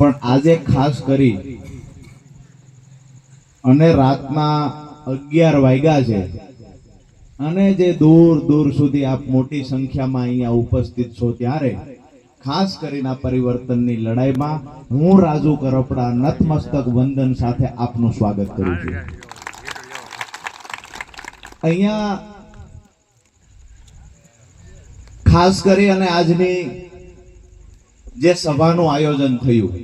પણ આજે ખાસ કરી અને રાતના અગિયાર વાગ્યા છે. અને જે દૂર દૂર સુધી આપ મોટી સંખ્યામાં અહીંયા ઉપસ્થિત છો ત્યારે ખાસ કરીને આ પરિવર્તનની લડાઈમાં હું રાજુ કરપડા નતમસ્તક વંદન સાથે આપનું સ્વાગત કરું છું. અહીંયા ખાસ કરી અને આજની જે સભાનું આયોજન થયું.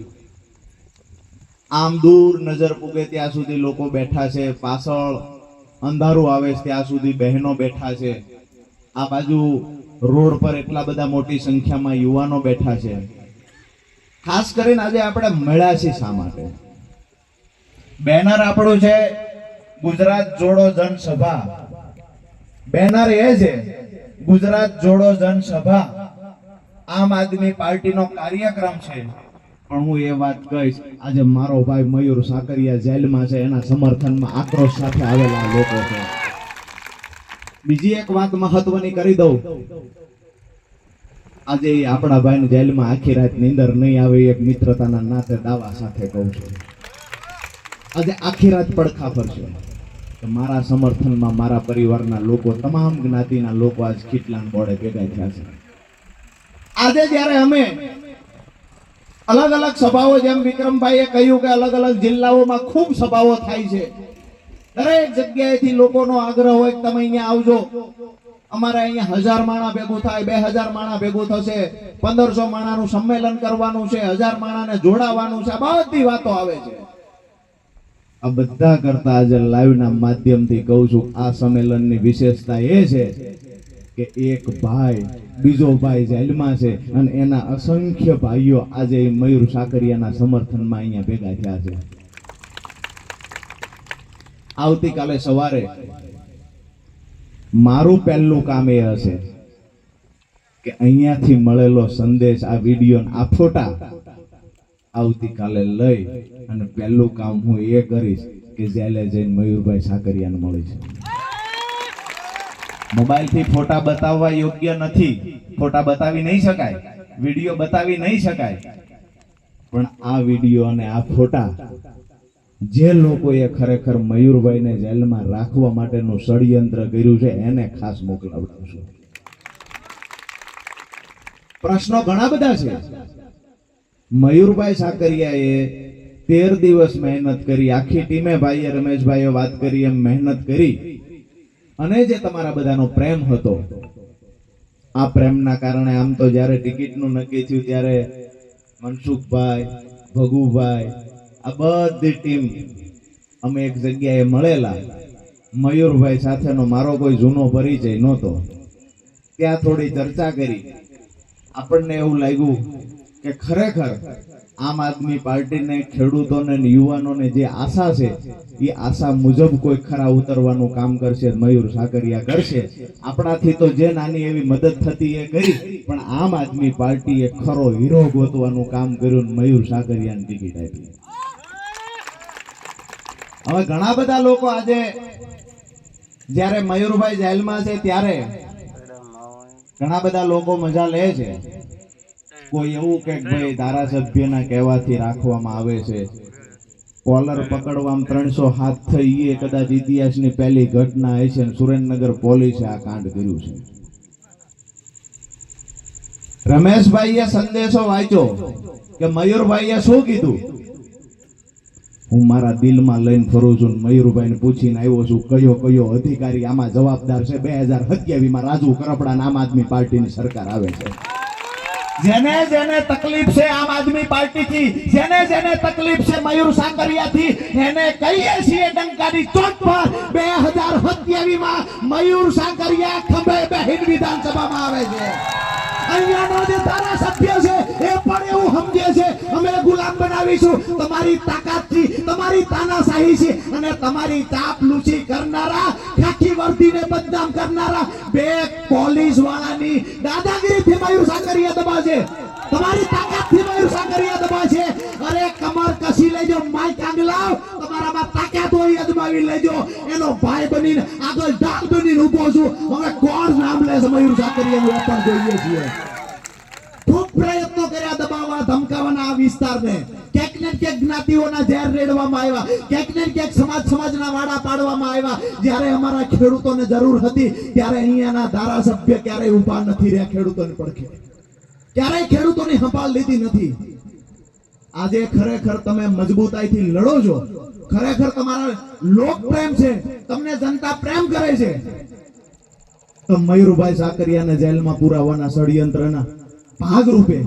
આમ દૂર નજર પૂગે ત્યાં સુધી લોકો બેઠા છે. પાછળ અંધારું આવે ત્યાં સુધી બહેનો બેઠા છે. આ બાજુ રોડ પર એટલા બધા મોટી સંખ્યામાં યુવાનો બેઠા છે. ખાસ કરીને આજે આપણે મળ્યા છીએ શા માટે? બેનર આપણું છે ગુજરાત જોડો જનસભા. બેનર એ છે ગુજરાત જોડો જનસભા. આમ આદમી પાર્ટીનો કાર્યક્રમ છે. પણ હું એ વાત કહીશ, આજે મારો ભાઈ મયુર સાકરિયા જેલમાં છે, એના સમર્થનમાં આક્રોશ સાથે આવેલા લોકો છે. બીજી એક વાત મહત્વની કરી દઉં. આજે આપણા ભાઈને જેલમાં આખી રાત નીંદર નહીં આવે એક મિત્રતાના નાતે દાવા સાથે કહું છું. આજે આખી રાત પડખા ફરશે મારા સમર્થનમાં મારા પરિવારના લોકો, તમામ જ્ઞાતિના લોકો આજ કેટલા બોડે ભેગા થયા છે. આજે જ્યારે અમે અલગ અલગ સભાઓ, જેમ વિક્રમભાઈએ કહ્યું કે અલગ અલગ જિલ્લાઓમાં ખૂબ સભાઓ થાય છે, દરેક જગ્યાએથી લોકોનો આગ્રહ હોય તમે અહીંયા આવજો. અમારે અહીંયા હજાર માણા ભેગું થાય, બે હજાર માણા ભેગું થશે, પંદરસો માણાનું સંમેલન કરવાનું છે, હજાર માણાને જોડાવાનું છે બધી વાતો આવે છે. આ બધા કરતા આજે લાઈવના માધ્યમથી કહું છું, આ સંમેલનની વિશેષતા એ છે કે એક ભાઈ, બીજો ભાઈ જેલમાં છે અને એના અસંખ્ય ભાઈઓ આજે મયુર સાકરિયાના સમર્થનમાં અહીંયા ભેગા થયા છે. આવતીકાલે સવારે મારું પહેલું કામ એ હશે કે અહીંયાથી મળેલો સંદેશ, આ વીડિયો આ ફોટા આવતીકાલે લઈ અને પહેલું કામ હું એ કરીશ કે જેલે જઈને મયુરભાઈ સાકરિયાને મળીશ મોબાઈલથી ફોટા બતાવવા યોગ્ય નથી. ફોટા બતાવી નહીં શકાય. વીડિયો બતાવી નહીં શકાય. પણ આ વીડિયો અને આ ફોટા જે લોકોએ ખરેખર મયુરભાઈને જેલમાં રાખવા માટેનું ષડયંત્ર કર્યું છે, એને ખાસ મોકલાવડાવશું. પ્રશ્નો ઘણા બધા છે. મયુરભાઈ સાકરિયાએ તેર દિવસ મહેનત કરી. આખી ટીમે ભાઈએ રમેશભાઈએ વાત કરી, એમ મહેનત કરી. અને જે તમારા બધાનો પ્રેમ હતો, આ પ્રેમના કારણે આમ તો જ્યારે ટિકિટનું નક્કી થયું ત્યારે મનસુખભાઈ, ભગુભાઈ, આ બધી ટીમ અમે એક જગ્યાએ મળેલા. મયુરભાઈ સાથેનો મારો કોઈ જૂનો પરિચય નહોતો. ત્યાં થોડી ચર્ચા કરી. આપણને એવું લાગ્યું કે ખરેખર આમ આદમી પાર્ટીને ખેડૂતોને યુવાનોને જે આશા છે એ આશા મુજબ કોઈ ખરા ઉતરવાનું કામ કરશે મયુર સાકરિયા કરશે. આપણાથી તો જે નાની એવી મદદ થતી એ કરી પણ આમ આદમી પાર્ટીએ ખરો હીરો ગોતવાનું કામ કર્યું મયુર સાકરિયાને ટિકિટ આપી. હવે ઘણા બધા લોકો આજે જ્યારે મયુરભાઈ જેલમાં છે ત્યારે ઘણા બધા લોકો મજા લે છે. કોઈ એવું કે ભાઈ ધારાસભ્યના કહેવાથી રાખવામાં આવે છે. કોલર પકડવામાં ત્રણસો હાથ થઈ એ કદાચ ઇતિહાસની પહેલી ઘટના હશે ને સુરેન્દ્રનગર પોલીસે આ કાંડ કર્યું છે. રમેશભાઈએ સંદેશો વાંચ્યો કે મયુરભાઈએ શું કીધું? હું મારા દિલમાં લઈને ફરું છું ને મયુરભાઈને પૂછીને આવ્યો છું, કયો કયો અધિકારી આમાં જવાબદાર છે? બે હજાર સત્યાવીસમાં રાજુ કરપડા આમ આદમી પાર્ટીની સરકાર આવે છે. જેને જેને તકલીફ છે આમ આદમી પાર્ટીથી, જેને જેને તકલીફ છે મયુર સાકરિયાથી, એને કહીએ છીએ ડંકાની ચોક પર બે હજાર સત્યાવીસમાં મયુર સાંગરિયા ખંભે બહેન વિધાનસભામાં આવે છે. અહીંયાનો જે ધારાસભ્ય છે, એ પણ એવું સમજે છે, અમે ગુલામ બનાવીશું. તમારી તાકાતથી, તમારી તાનાશાહી છે અને તમારી ચાપલૂસી કરનારા ખાખી વર્દીને બદનામ કરનારા બે પોલીસ વાળાની દાદાગીરીથી મયુર સાકરિયા દબાશે. તમારી તાકાતથી મયુર સાકરિયા દબાશે. અરે કમર કસી લેજો માઈક આંગલાવ તમારામાં તાકાત હોય, અજમાવી લેજો. એનો ભાઈ બનીને આગળ ડાક બનીને ઊભો છું. હવે કોણ નામ લે મયુર સાકરિયાનું? એ જોઈએ છીએ. ખૂબ પ્રયત્નો કર્યા દબાવવા, ધમકાવવાના આ વિસ્તારને. ક્યાંક ને ક્યાંક જ્ઞાતિઓના ઝેર રેડવામાં આવ્યા. ક્યાંક ને ક્યાંક સમાજ સમાજના વાડા પાડવામાં આવ્યા. જ્યારે અમારા ખેડૂતોને જરૂર હતી, ત્યારે અહીંયાના ધારાસભ્ય ક્યારેય ઊભા નથી રહ્યા, ખેડૂતોને પડખે ક્યારેય ખેડૂતોની હંપાલ લીધી નથી. આજે ખરેખર તમે મજબૂતાઈથી લડો છો. ખરેખર તમારા લોક પ્રેમ છે. તમને જનતા પ્રેમ કરે છે. તો મયુરભાઈ સાકરિયાને જેલમાં પુરાવાના ષડયંત્રના ભાગરૂપે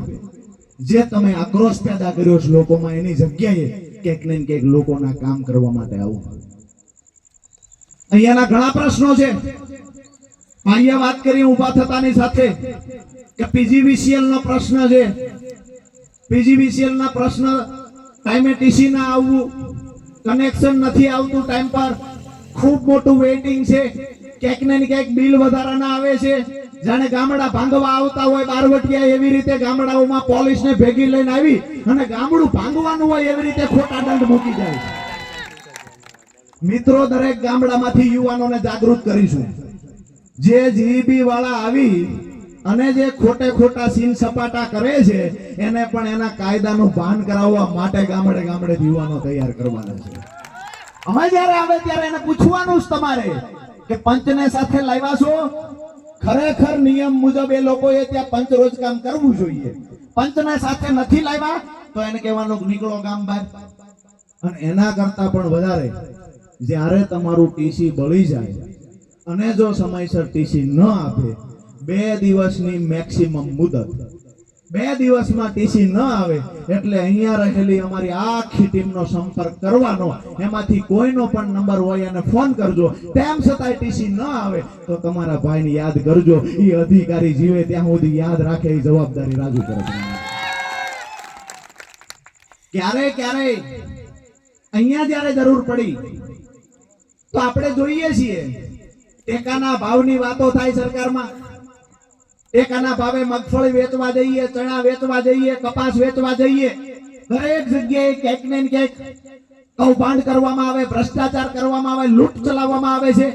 જે તમે આક્રોશ પેદા કર્યો છે લોકોમાં, એની જગ્યાએ ક્યાંક ને ક્યાંક લોકોના કામ કરવા માટે આવું અહીંયાના ઘણા પ્રશ્નો છે. અહીંયા વાત કરી ઊભા થતાની સાથે કે પીજીવીસીએલ નો પ્રશ્ન છે. પીજીવીસીએલ ના પ્રશ્ન ટાઈમે ટીસી ના આવવું, કનેક્શન નથી આવતું ટાઈમ પર. ખૂબ મોટું વેઇટિંગ છે. ક્યાંક ને ક્યાંક બિલ વધારાના આવે છે. જાણે ગામડા ભાંગવા આવતા હોય બારવટિયા એવી રીતે ગામડાઓમાં પોલીસને ભેગી લઈને આવી અને ગામડું ભાંગવાનું હોય એવી રીતે ખોટા દંડ મૂકી જાય. મિત્રો, દરેક ગામડામાંથી યુવાનોને જાગૃત કરીશું. જે જીબી વાળા આવી અને જે ખોટે ખોટા સીન સપાટા કરે છે, એને પણ એના કાયદાનું ભાન કરાવવા માટે ગામડે ગામડે યુવાનો તૈયાર કરવાના છે. અમે જ્યારે આવે ત્યારે એને પૂછવાનું જ તમારે કે પંચને સાથે લાવ્યા છો? ખરેખર નિયમ મુજબ એ લોકોએ ત્યાં પંચ રોજ કામ કરવું જોઈએ. પંચને સાથે નથી લાવ્યા તો એને કહેવાનું નીકળો ગામ બહાર. અને એના કરતા પણ વધારે, જ્યારે તમારું ટીસી બળી જાય અને જો સમયસર ટીસી ન આપે, બે દિવસની મેક્સિમમ મુદત બે દિવસમાં ટીસી ન આવે, એટલે અહીંયા રહેલી અમારી આખી ટીમનો સંપર્ક કરવાનો. એમાંથી કોઈનો પણ નંબર હોય અને ફોન કરજો. તેમ છતાંય ટીસી ન આવે, તો તમારા ભાઈને યાદ કરજો. એ અધિકારી જીવે ત્યાં સુધી યાદ રાખે એ જવાબદારી રાજુ કરે ક્યારે ક્યારે? અહીંયા જ્યારે જરૂર પડી, તો આપણે જોઈએ છીએ. ટેકાના ભાવની વાતો થાય સરકારમાં. ટેકાના ભાવે મગફળી વેચવા જઈએ, ચણા વેચવા જઈએ, કપાસ વેચવા જઈએ, દરેક જગ્યાએ ક્યાંક ને ક્યાંક કૌભાંડ કરવામાં આવે, ભ્રષ્ટાચાર કરવામાં આવે, લૂંટ ચલાવવામાં આવે છે.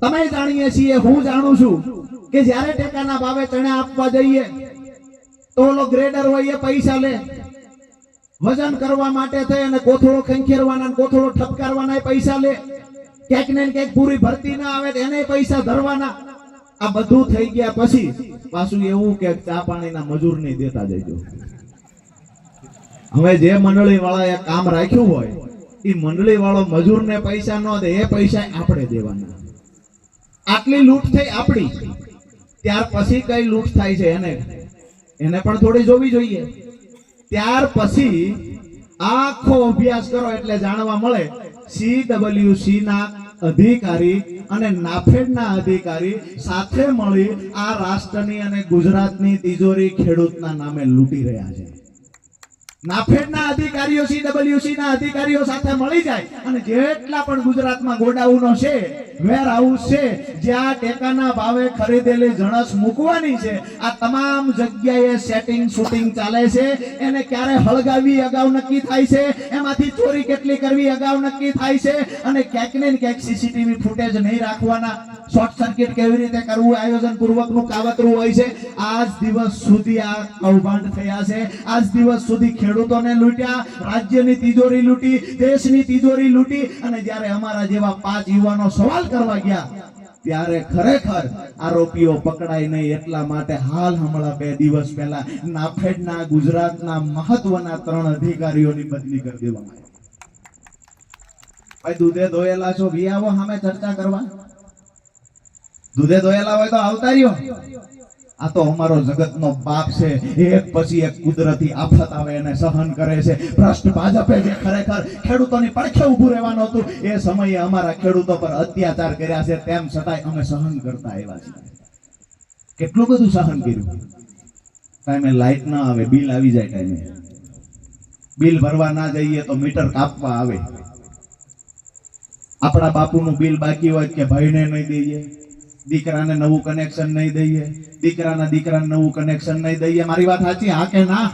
તમે જાણીએ છીએ, હું જાણું છું કે જ્યારે ટેકાના ભાવે ચણા આપવા જઈએ, તો ઓલો ગ્રેડર હોય એ પૈસા લે. વજન કરવા માટે થઈ અને કોથળો ખંખેરવાના કોથળો ઠપકારવાના પૈસા લે. ક્યાંક ને ક્યાંક પૂરી ભરતી ના આવે એને પૈસા ધરવાના. આ બધું થઈ ગયા પછી પાછું એવું કે ચા પાણીના મજૂર નહીં દેતા જજો હવે જે મંડળી વાળાએ કામ રાખ્યું હોય, એ મંડળી વાળો મજૂરને પૈસા ન દે, એ પૈસા આપણે દેવાના. આટલી લૂંટ થઈ આપણી, ત્યાર પછી કઈ લૂંટ થાય છે એને? એને પણ થોડી જોવી જોઈએ. ત્યાર પછી આખો અભ્યાસ કરો એટલે જાણવા મળે સી ડબલ્યુ સી ના અધિકારી અને નાફેડના અધિકારી સાથે મળી આ રાષ્ટ્રની અને ગુજરાતની તિજોરી ખેડૂતના નામે લૂંટી રહ્યા છે. નાફેડના અધિકારીઓ સીડબ્લ્યુસી ના અધિકારીઓ સાથે મળી જાય અને જેટલા પણ ગુજરાતમાં ગોડાઉનો છે વેર હાઉસ છે જ્યાં ટેકાના ભાવે ખરીદેલી જણસ મૂકવાની છે, આ તમામ જગ્યાએ સેટિંગ શૂટિંગ ચાલે છે, એને ક્યારે હળગાવી અગાઉ નક્કી થાય છે, એમાંથી ચોરી કેટલી કરવી અગાઉ નક્કી થાય છે, અને ક્યાંક ને ક્યાંક સીસીટીવી ફૂટેજ નહીં રાખવાના શોર્ટ સર્કિટ કેવી રીતે કરવું? આયોજન પૂર્વકનું કાવતરું હોય છે. આજ દિવસ સુધી આ કૌભાંડ થયા છે. આજ દિવસ સુધી ખેડૂતોને લૂંટ્યા, રાજ્યની તિજોરી લૂંટી, દેશની તિજોરી લૂંટી અને જ્યારે અમારા જેવા પાંચ યુવાનો સવાલ કરવા ગયા, ત્યારે ખરેખર આરોપીઓ પકડાય નહીં એટલા માટે હાલ હમણાં બે દિવસ પહેલા નાફેડના, ગુજરાતના મહત્વના ત્રણ અધિકારીઓની બદલી કરી દેવામાં આવી. ભાઈ દૂધે ધોયેલા છો આવો સામે ચર્ચા કરવા. દૂધે ધોયેલા હોય તો આવતા રહ્યો. આ તો અમારો જગતનો બાપ છે. એક પછી એક કુદરતી આફત આવે એને સહન કરે છે. ભ્રષ્ટ ભાજપે જે ખરેખર. ખેડૂતોની પડખે ઊભું રહેવાનું હતું. એ સમયે અમારા ખેડૂતો પર અત્યાચાર કર્યા છે. તેમ છતાંય અમે સહન કરતા આવ્યા છીએ. કેટલું બધું સહન કર્યું? ટાઈમે લાઈટ ના આવે, બિલ આવી જાય ટાઈમે બિલ ભરવા ના જઈએ તો મીટર કાપવા આવે. આપણા બાપુનું બિલ બાકી હોય કે ભાઈને નહીં દઈએ? દીકરાને નવું કનેક્શન નહીં દઈએ, દીકરાના દીકરાને નવું કનેક્શન નહીં દઈએ. મારી વાત સાચી હા કે ના?